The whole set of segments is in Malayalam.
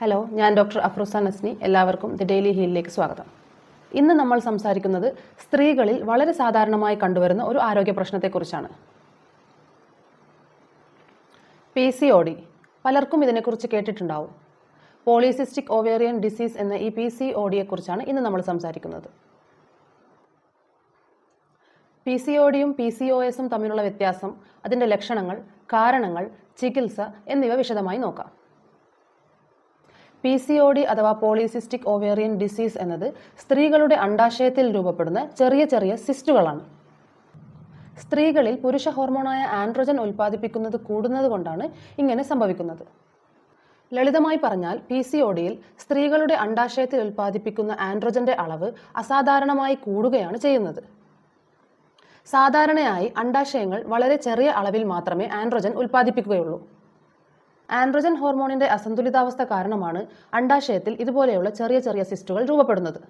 ഹലോ ഞാൻ ഡോക്ടർ അഫ്രൂസ നസ്നി. എല്ലാവർക്കും ദി ഡെയിലി ഹീലിലേക്ക് സ്വാഗതം. ഇന്ന് നമ്മൾ സംസാരിക്കുന്നത് സ്ത്രീകളിൽ വളരെ സാധാരണമായി കണ്ടുവരുന്ന ഒരു ആരോഗ്യ പ്രശ്നത്തെക്കുറിച്ചാണ്. പി സി ഒ ഡി പലർക്കും ഇതിനെക്കുറിച്ച് കേട്ടിട്ടുണ്ടാവും. പോളിസിസ്റ്റിക് ഓവേറിയൻ ഡിസീസ് എന്ന ഈ പി സി ഒ ഡിയെക്കുറിച്ചാണ് ഇന്ന് നമ്മൾ സംസാരിക്കുന്നത്. പി സി ഒ ഡിയും പി സി ഒ എസും തമ്മിലുള്ള വ്യത്യാസം അതിന്റെ ലക്ഷണങ്ങൾ കാരണങ്ങൾ ചികിത്സ എന്നിവ വിശദമായി നോക്കാം. പി സി ഒ ഡി അഥവാ പോളിസിസ്റ്റിക് ഓവേറിയൻ ഡിസീസ് എന്നത് സ്ത്രീകളുടെ അണ്ടാശയത്തിൽ രൂപപ്പെടുന്ന ചെറിയ ചെറിയ സിസ്റ്റുകളാണ്. സ്ത്രീകളിൽ പുരുഷ ഹോർമോണായ ആൻഡ്രോജൻ ഉൽപ്പാദിപ്പിക്കുന്നത് കൂടുന്നത് കൊണ്ടാണ് ഇങ്ങനെ സംഭവിക്കുന്നത്. ലളിതമായി പറഞ്ഞാൽ പി സി ഒ ഡിയിൽ സ്ത്രീകളുടെ അണ്ടാശയത്തിൽ ഉൽപ്പാദിപ്പിക്കുന്ന ആൻഡ്രോജന്റെ അളവ് അസാധാരണമായി കൂടുകയാണ് ചെയ്യുന്നത്. സാധാരണയായി അണ്ടാശയങ്ങൾ വളരെ ചെറിയ അളവിൽ മാത്രമേ ആൻഡ്രോജൻ ഉൽപ്പാദിപ്പിക്കുകയുള്ളൂ. ആൻഡ്രോജൻ ഹോർമോണിന്റെ അസന്തുലിതാവസ്ഥ കാരണമാണ് അണ്ടാശയത്തിൽ ഇതുപോലെയുള്ള ചെറിയ ചെറിയ സിസ്റ്റുകൾ രൂപപ്പെടുന്നത്.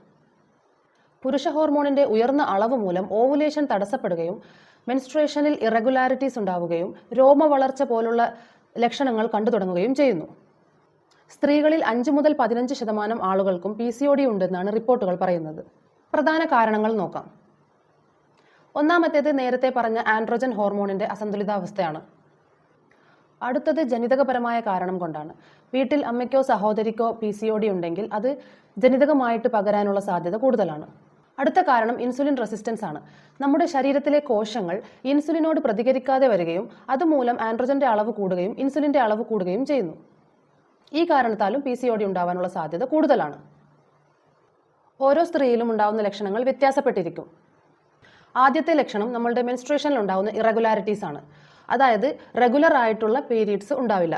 പുരുഷ ഹോർമോണിന്റെ ഉയർന്ന അളവ് മൂലം ഓവുലേഷൻ തടസ്സപ്പെടുകയും മെൻസ്ട്രേഷനിൽ ഇറഗുലാരിറ്റീസ് ഉണ്ടാവുകയും രോമ വളർച്ച പോലുള്ള ലക്ഷണങ്ങൾ കണ്ടു തുടങ്ങുകയും ചെയ്യുന്നു. സ്ത്രീകളിൽ അഞ്ച് മുതൽ പതിനഞ്ച് ശതമാനം ആളുകൾക്കും പി സി ഒ ഡി ഉണ്ടെന്നാണ് റിപ്പോർട്ടുകൾ പറയുന്നത്. പ്രധാന കാരണങ്ങൾ നോക്കാം. ഒന്നാമത്തേത് നേരത്തെ പറഞ്ഞ ആൻഡ്രോജൻ ഹോർമോണിന്റെ അസന്തുലിതാവസ്ഥയാണ്. അടുത്തത് ജനിതകപരമായ കാരണം കൊണ്ടാണ്. വീട്ടിൽ അമ്മയ്ക്കോ സഹോദരിക്കോ പി സി ഒ ഡി ഉണ്ടെങ്കിൽ അത് ജനിതകമായിട്ട് പകരാനുള്ള സാധ്യത കൂടുതലാണ്. അടുത്ത കാരണം ഇൻസുലിൻ റെസിസ്റ്റൻസ് ആണ്. നമ്മുടെ ശരീരത്തിലെ കോശങ്ങൾ ഇൻസുലിനോട് പ്രതികരിക്കാതെ വരികയും അതുമൂലം ആൻഡ്രോജന്റെ അളവ് കൂടുകയും ഇൻസുലിന്റെ അളവ് കൂടുകയും ചെയ്യുന്നു. ഈ കാരണത്താലും പി സി ഒ ഡി ഉണ്ടാവാനുള്ള സാധ്യത കൂടുതലാണ്. ഓരോ സ്ത്രീയിലും ഉണ്ടാവുന്ന ലക്ഷണങ്ങൾ വ്യത്യാസപ്പെട്ടിരിക്കും. ആദ്യത്തെ ലക്ഷണം നമ്മളുടെ മെൻസ്ട്രേഷനിൽ ഉണ്ടാവുന്ന ഇറഗുലാരിറ്റീസ് ആണ്. അതായത് റെഗുലർ ആയിട്ടുള്ള പീരീഡ്സ് ഉണ്ടാവില്ല.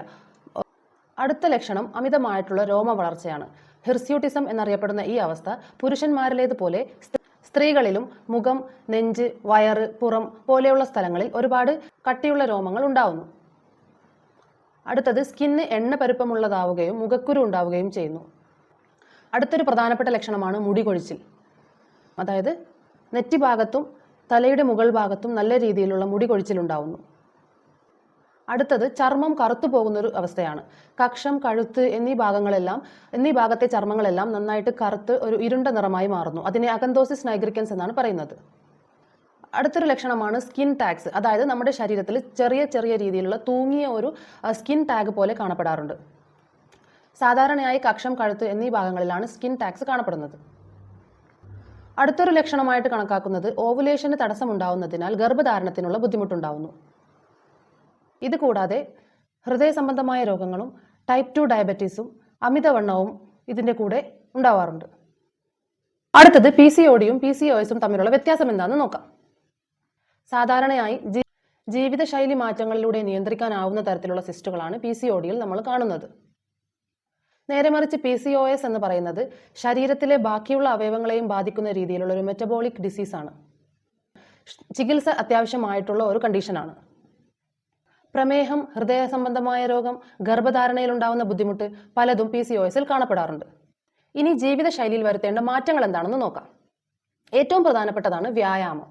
അടുത്ത ലക്ഷണം അമിതമായിട്ടുള്ള രോമ വളർച്ചയാണ്. ഹിർസ്യൂട്ടിസം എന്നറിയപ്പെടുന്ന ഈ അവസ്ഥ പുരുഷന്മാരിലേതുപോലെ സ്ത്രീകളിലും മുഖം നെഞ്ച് വയറ് പുറം പോലെയുള്ള സ്ഥലങ്ങളിൽ ഒരുപാട് കട്ടിയുള്ള രോമങ്ങൾ ഉണ്ടാവുന്നു. അടുത്തത് സ്കിന്ന് എണ്ണ പരുപ്പമുള്ളതാവുകയും മുഖക്കുരു ഉണ്ടാവുകയും ചെയ്യുന്നു. അടുത്തൊരു പ്രധാനപ്പെട്ട ലക്ഷണമാണ് മുടി കൊഴിച്ചിൽ അതായത് നെറ്റി ഭാഗത്തും തലയുടെ മുകൾ ഭാഗത്തും നല്ല രീതിയിലുള്ള മുടി കൊഴിച്ചിലുണ്ടാവുന്നു അടുത്തത് ചർമ്മം കറുത്തു പോകുന്നൊരു അവസ്ഥയാണ്. കക്ഷം കഴുത്ത് എന്നീ ഭാഗങ്ങളെല്ലാം എന്നീ ഭാഗത്തെ ചർമ്മങ്ങളെല്ലാം നന്നായിട്ട് കറുത്ത് ഒരു ഇരുണ്ട നിറമായി മാറുന്നു. അതിനെ അകന്തോസിസ് നൈഗ്രിക്കൻസ് എന്നാണ് പറയുന്നത്. അടുത്തൊരു ലക്ഷണമാണ് സ്കിൻ ടാഗ്സ്. അതായത് നമ്മുടെ ശരീരത്തിൽ ചെറിയ ചെറിയ രീതിയിലുള്ള തൂങ്ങിയ ഒരു സ്കിൻ ടാഗ് പോലെ കാണപ്പെടാറുണ്ട്. സാധാരണയായി കക്ഷം കഴുത്ത് എന്നീ ഭാഗങ്ങളിലാണ് സ്കിൻ ടാഗ്സ് കാണപ്പെടുന്നത്. അടുത്തൊരു ലക്ഷണമായിട്ട് കണക്കാക്കുന്നത് ഓവുലേഷന് തടസ്സമുണ്ടാവുന്നതിനാൽ ഗർഭധാരണത്തിനുള്ള ബുദ്ധിമുട്ടുണ്ടാവുന്നു. ഇത് കൂടാതെ ഹൃദയ സംബന്ധമായ രോഗങ്ങളും ടൈപ്പ് ടു ഡയബറ്റീസും അമിതവണ്ണവും ഇതിന്റെ കൂടെ ഉണ്ടാവാറുണ്ട്. അടുത്തത് പി സി ഒടിയും പി സി ഒ എസും തമ്മിലുള്ള വ്യത്യാസം എന്താണെന്ന് നോക്കാം. സാധാരണയായി ജീവിതശൈലി മാറ്റങ്ങളിലൂടെ നിയന്ത്രിക്കാനാവുന്ന തരത്തിലുള്ള സിസ്റ്റുകളാണ് പി സി ഒടിയിൽ നമ്മൾ കാണുന്നത്. നേരെ മറിച്ച് പി സി ഒ എസ് എന്ന് പറയുന്നത് ശരീരത്തിലെ ബാക്കിയുള്ള അവയവങ്ങളെയും ബാധിക്കുന്ന രീതിയിലുള്ള ഒരു മെറ്റബോളിക് ഡിസീസാണ് ചികിത്സ അത്യാവശ്യമായിട്ടുള്ള ഒരു കണ്ടീഷനാണ് പ്രമേഹം ഹൃദയ സംബന്ധമായ രോഗം ഗർഭധാരണയിൽ ഉണ്ടാവുന്ന ബുദ്ധിമുട്ട് പലതും പി സി ഒ എസിൽ കാണപ്പെടാറുണ്ട്. ഇനി ജീവിതശൈലിയിൽ വരുത്തേണ്ട മാറ്റങ്ങൾ എന്താണെന്ന് നോക്കാം. ഏറ്റവും പ്രധാനപ്പെട്ടതാണ് വ്യായാമം.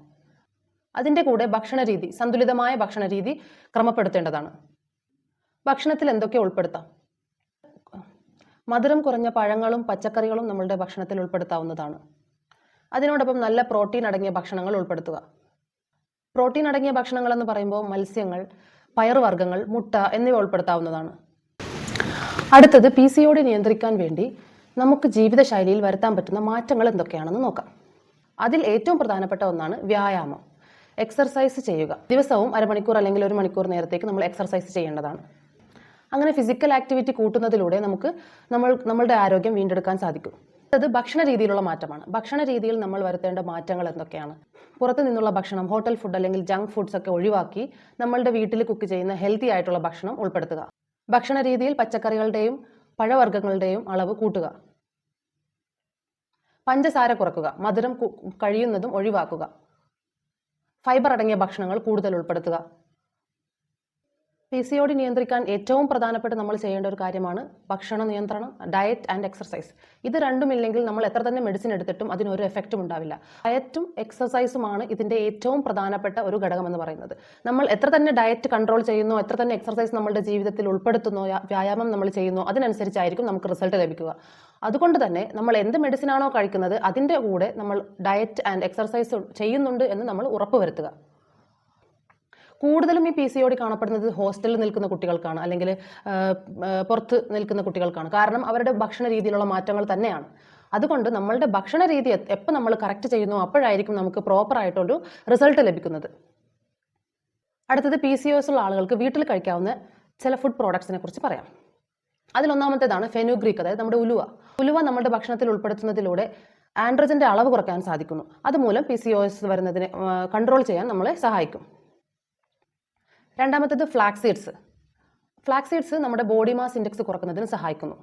അതിന്റെ കൂടെ ഭക്ഷണരീതി സന്തുലിതമായ ഭക്ഷണരീതി ക്രമപ്പെടുത്തേണ്ടതാണ്. ഭക്ഷണത്തിൽ എന്തൊക്കെ ഉൾപ്പെടുത്താം? മധുരം കുറഞ്ഞ പഴങ്ങളും പച്ചക്കറികളും നമ്മളുടെ ഭക്ഷണത്തിൽ ഉൾപ്പെടുത്താവുന്നതാണ്. അതിനോടൊപ്പം നല്ല പ്രോട്ടീൻ അടങ്ങിയ ഭക്ഷണങ്ങൾ ഉൾപ്പെടുത്തുക. പ്രോട്ടീൻ അടങ്ങിയ ഭക്ഷണങ്ങൾ എന്ന് പറയുമ്പോൾ മത്സ്യങ്ങൾ പയറുവർഗങ്ങൾ മുട്ട എന്നിവ ഉൾപ്പെടുത്താവുന്നതാണ്. അടുത്തത് പി സി നിയന്ത്രിക്കാൻ വേണ്ടി നമുക്ക് ജീവിതശൈലിയിൽ വരുത്താൻ പറ്റുന്ന മാറ്റങ്ങൾ എന്തൊക്കെയാണെന്ന് നോക്കാം. അതിൽ ഏറ്റവും പ്രധാനപ്പെട്ട ഒന്നാണ് വ്യായാമം. എക്സർസൈസ് ചെയ്യുക. ദിവസവും അരമണിക്കൂർ അല്ലെങ്കിൽ ഒരു മണിക്കൂർ നേരത്തേക്ക് നമ്മൾ എക്സർസൈസ് ചെയ്യേണ്ടതാണ്. അങ്ങനെ ഫിസിക്കൽ ആക്ടിവിറ്റി കൂട്ടുന്നതിലൂടെ നമുക്ക് നമ്മൾ നമ്മളുടെ ആരോഗ്യം വീണ്ടെടുക്കാൻ സാധിക്കും. അത് ഭക്ഷണ രീതിയിലുള്ള മാറ്റമാണ്. ഭക്ഷണ രീതിയിൽ നമ്മൾ വരുത്തേണ്ട മാറ്റങ്ങൾ എന്തൊക്കെയാണ്? പുറത്തു നിന്നുള്ള ഭക്ഷണം ഹോട്ടൽ ഫുഡ് അല്ലെങ്കിൽ ജങ്ക് ഫുഡ്സ് ഒക്കെ ഒഴിവാക്കി നമ്മളുടെ വീട്ടിൽ കുക്ക് ചെയ്യുന്ന ഹെൽത്തി ആയിട്ടുള്ള ഭക്ഷണം ഉൾപ്പെടുത്തുക. ഭക്ഷണ രീതിയിൽ പച്ചക്കറികളുടെയും പഴവർഗങ്ങളുടെയും അളവ് കൂട്ടുക. പഞ്ചസാര കുറക്കുക മധുരം കഴിയുന്നതും ഒഴിവാക്കുക. ഫൈബർ അടങ്ങിയ ഭക്ഷണങ്ങൾ കൂടുതൽ ഉൾപ്പെടുത്തുക. പി സി ഒ ഡി നിയന്ത്രിക്കാൻ ഏറ്റവും പ്രധാനപ്പെട്ട് നമ്മൾ ചെയ്യേണ്ട ഒരു കാര്യമാണ് ഭക്ഷണ നിയന്ത്രണം ഡയറ്റ് ആൻഡ് എക്സർസൈസ് ഇത് രണ്ടുമില്ലെങ്കിൽ നമ്മൾ എത്ര തന്നെ മെഡിസിൻ എടുത്തിട്ടും അതിനൊരു എഫക്റ്റും ഉണ്ടാവില്ല. ഡയറ്റും എക്സർസൈസുമാണ് ഇതിന്റെ ഏറ്റവും പ്രധാനപ്പെട്ട ഒരു ഘടകം എന്ന് പറയുന്നത്. നമ്മൾ എത്ര തന്നെ ഡയറ്റ് കൺട്രോൾ ചെയ്യുന്നു എത്ര തന്നെ എക്സർസൈസ് നമ്മളുടെ ജീവിതത്തിൽ ഉൾപ്പെടുത്തുന്നു വ്യായാമം നമ്മൾ ചെയ്യുന്നു അതിനനുസരിച്ചായിരിക്കും നമുക്ക് റിസൾട്ട് ലഭിക്കുക. അതുകൊണ്ട് തന്നെ നമ്മൾ എന്ത് മെഡിസിൻ ആണോ കഴിക്കുന്നത് അതിന്റെ കൂടെ നമ്മൾ ഡയറ്റ് ആൻഡ് എക്സർസൈസ് ചെയ്യുന്നുണ്ട് എന്ന് നമ്മൾ ഉറപ്പുവരുത്തുക. കൂടുതലും ഈ പി സി ഒ ഡി കാണപ്പെടുന്നത് ഹോസ്റ്റലിൽ നിൽക്കുന്ന കുട്ടികൾക്കാണ്. അല്ലെങ്കിൽ പുറത്ത് നിൽക്കുന്ന കുട്ടികൾക്കാണ്. കാരണം അവരുടെ ഭക്ഷണ രീതിയിലുള്ള മാറ്റങ്ങൾ തന്നെയാണ്. അതുകൊണ്ട് നമ്മളുടെ ഭക്ഷണ രീതി എപ്പോൾ നമ്മൾ കറക്റ്റ് ചെയ്യുന്നു അപ്പോഴായിരിക്കും നമുക്ക് പ്രോപ്പർ ആയിട്ടൊരു റിസൾട്ട് ലഭിക്കുന്നത്. അടുത്തത് പി സി ഒസ് ഉള്ള ആളുകൾക്ക് വീട്ടിൽ കഴിക്കാവുന്ന ചില ഫുഡ് പ്രോഡക്ട്സിനെ കുറിച്ച് പറയാം. അതിലൊന്നാമത്തേതാണ് ഫെനുഗ്രീക്ക് അതായത് നമ്മുടെ ഉലുവ. ഉലുവ നമ്മുടെ ഭക്ഷണത്തിൽ ഉൾപ്പെടുത്തുന്നതിലൂടെ ആൻഡ്രജന്റെ അളവ് കുറയ്ക്കാൻ സാധിക്കുന്നു. അതുമൂലം പി സി ഒ എസ് വരുന്നതിനെ കൺട്രോൾ ചെയ്യാൻ നമ്മളെ സഹായിക്കും. രണ്ടാമത്തേത് ഫ്ലാക്സ് സീഡ്സ് സീഡ്സ് നമ്മുടെ ബോഡി മാസ് ഇൻഡെക്സ് കുറക്കുന്നതിന് സഹായിക്കുന്നു.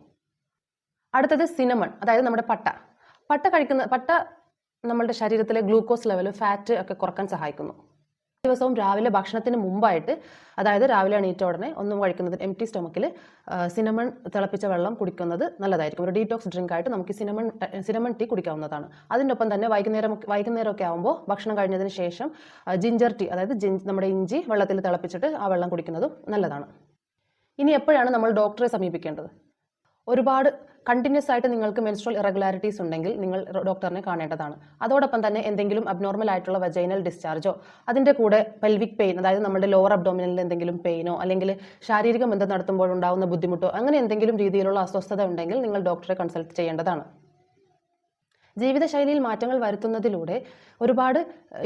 അടുത്തത് സിനമൺ അതായത് നമ്മുടെ പട്ട. പട്ട കഴിക്കുന്ന പട്ട നമ്മളുടെ ശരീരത്തിലെ ഗ്ലൂക്കോസ് ലെവൽ ഫാറ്റ് ഒക്കെ കുറയ്ക്കാൻ സഹായിക്കുന്നു. ദിവസവും രാവിലെ ഭക്ഷണത്തിന് മുമ്പായിട്ട് അതായത് രാവിലെ എണീറ്റ ഉടനെ ഒന്നും കഴിക്കുന്നത് എം ടി സ്റ്റൊമക്കിൽ സിനമൺ തിളപ്പിച്ച വെള്ളം കുടിക്കുന്നത് നല്ലതായിരിക്കും. ഒരു ഡീറ്റോക്സ് ഡ്രിങ്ക് ആയിട്ട് നമുക്ക് സിനമൺ സിനമൺ ടീ കുടിക്കാവുന്നതാണ്. അതിനൊപ്പം തന്നെ വൈകുന്നേരം വൈകുന്നേരമൊക്കെ ആകുമ്പോൾ ഭക്ഷണം കഴിഞ്ഞതിന് ശേഷം ജിഞ്ചർ ടീ അതായത് നമ്മുടെ ഇഞ്ചി വെള്ളത്തിൽ തിളപ്പിച്ചിട്ട് ആ വെള്ളം കുടിക്കുന്നതും നല്ലതാണ്. ഇനി എപ്പോഴാണ് നമ്മൾ ഡോക്ടറെ സമീപിക്കേണ്ടത്? ഒരുപാട് കണ്ടിന്യൂസ് ആയിട്ട് നിങ്ങൾക്ക് മെൻസ്ട്രൽ ഇറഗുലാരിറ്റീസ് ഉണ്ടെങ്കിൽ നിങ്ങൾ ഡോക്ടറിനെ കാണേണ്ടതാണ്. അതോടൊപ്പം തന്നെ എന്തെങ്കിലും അബ്നോർമൽ ആയിട്ടുള്ള വജൈനൽ ഡിസ്ചാർജോ അതിന്റെ കൂടെ പെൽവിക് പെയിൻ അതായത് നമ്മുടെ ലോവർ അബ്ഡോമിനലിൽ എന്തെങ്കിലും പെയിനോ അല്ലെങ്കിൽ ശാരീരിക ബന്ധം നടത്തുമ്പോൾ ഉണ്ടാകുന്ന ബുദ്ധിമുട്ടോ അങ്ങനെ എന്തെങ്കിലും രീതിയിലുള്ള അസ്വസ്ഥത ഉണ്ടെങ്കിൽ നിങ്ങൾ ഡോക്ടറെ കൺസൾട്ട് ചെയ്യേണ്ടതാണ്. ജീവിതശൈലിയിൽ മാറ്റങ്ങൾ വരുത്തുന്നതിലൂടെ ഒരുപാട്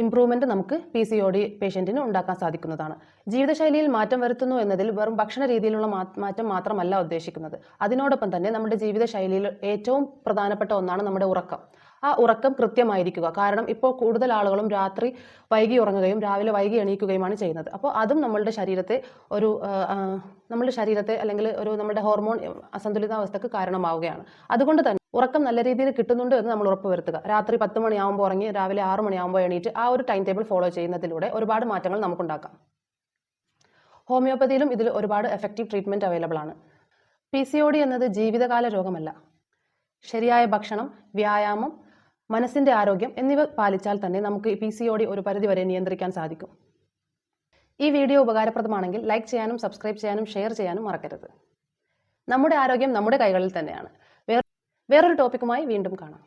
ഇമ്പ്രൂവ്മെന്റ് നമുക്ക് പി സി ഒ ഡി പേഷ്യന്റിന് ഉണ്ടാക്കാൻ സാധിക്കുന്നതാണ്. ജീവിതശൈലിയിൽ മാറ്റം വരുത്തുന്നു എന്നതിൽ വെറും ഭക്ഷണ രീതിയിലുള്ള മാറ്റം മാത്രമല്ല ഉദ്ദേശിക്കുന്നത്. അതിനോടൊപ്പം തന്നെ നമ്മുടെ ജീവിതശൈലിയിൽ ഏറ്റവും പ്രധാനപ്പെട്ട ഒന്നാണ് നമ്മുടെ ഉറക്കം. ആ ഉറക്കം കൃത്യമായിരിക്കുക. കാരണം ഇപ്പോൾ കൂടുതൽ ആളുകളും രാത്രി വൈകി ഉറങ്ങുകയും രാവിലെ വൈകി എണീക്കുകയുമാണ് ചെയ്യുന്നത്. അപ്പോൾ അതും നമ്മളുടെ ശരീരത്തെ ഒരു നമ്മുടെ ശരീരത്തെ അല്ലെങ്കിൽ ഒരു നമ്മുടെ ഹോർമോൺ അസന്തുലിതാവസ്ഥക്ക് കാരണമാവുകയാണ്. അതുകൊണ്ട് തന്നെ ഉറക്കം നല്ല രീതിയിൽ കിട്ടുന്നുണ്ട് എന്ന് നമ്മൾ ഉറപ്പ് ഉറപ്പുവരുത്തുക രാത്രി പത്ത് മണിയാകുമ്പോൾ ഉറങ്ങി രാവിലെ ആറ് മണിയാകുമ്പോൾ എണീറ്റ് ആ ഒരു ടൈം ടേബിൾ ഫോളോ ചെയ്യുന്നതിലൂടെ ഒരുപാട് മാറ്റങ്ങൾ നമുക്കുണ്ടാക്കാം. ഹോമിയോപ്പതിയിലും ഇതിൽ ഒരുപാട് എഫക്റ്റീവ് ട്രീറ്റ്മെന്റ് അവൈലബിൾ ആണ്. പി സി ഒ ഡി എന്നത് ജീവിതകാല രോഗമല്ല. ശരിയായ ഭക്ഷണം വ്യായാമം മനസ്സിന്റെ ആരോഗ്യം എന്നിവ പാലിച്ചാൽ തന്നെ നമുക്ക് പി സി ഒ ഡി ഒരു പരിധിവരെ നിയന്ത്രിക്കാൻ സാധിക്കും. ഈ വീഡിയോ ഉപകാരപ്രദമാണെങ്കിൽ ലൈക്ക് ചെയ്യാനും സബ്സ്ക്രൈബ് ചെയ്യാനും ഷെയർ ചെയ്യാനും മറക്കരുത്. നമ്മുടെ ആരോഗ്യം നമ്മുടെ കൈകളിൽ തന്നെയാണ്. വേറെ വേറൊരു ടോപ്പിക്കുമായി വീണ്ടും കാണാം.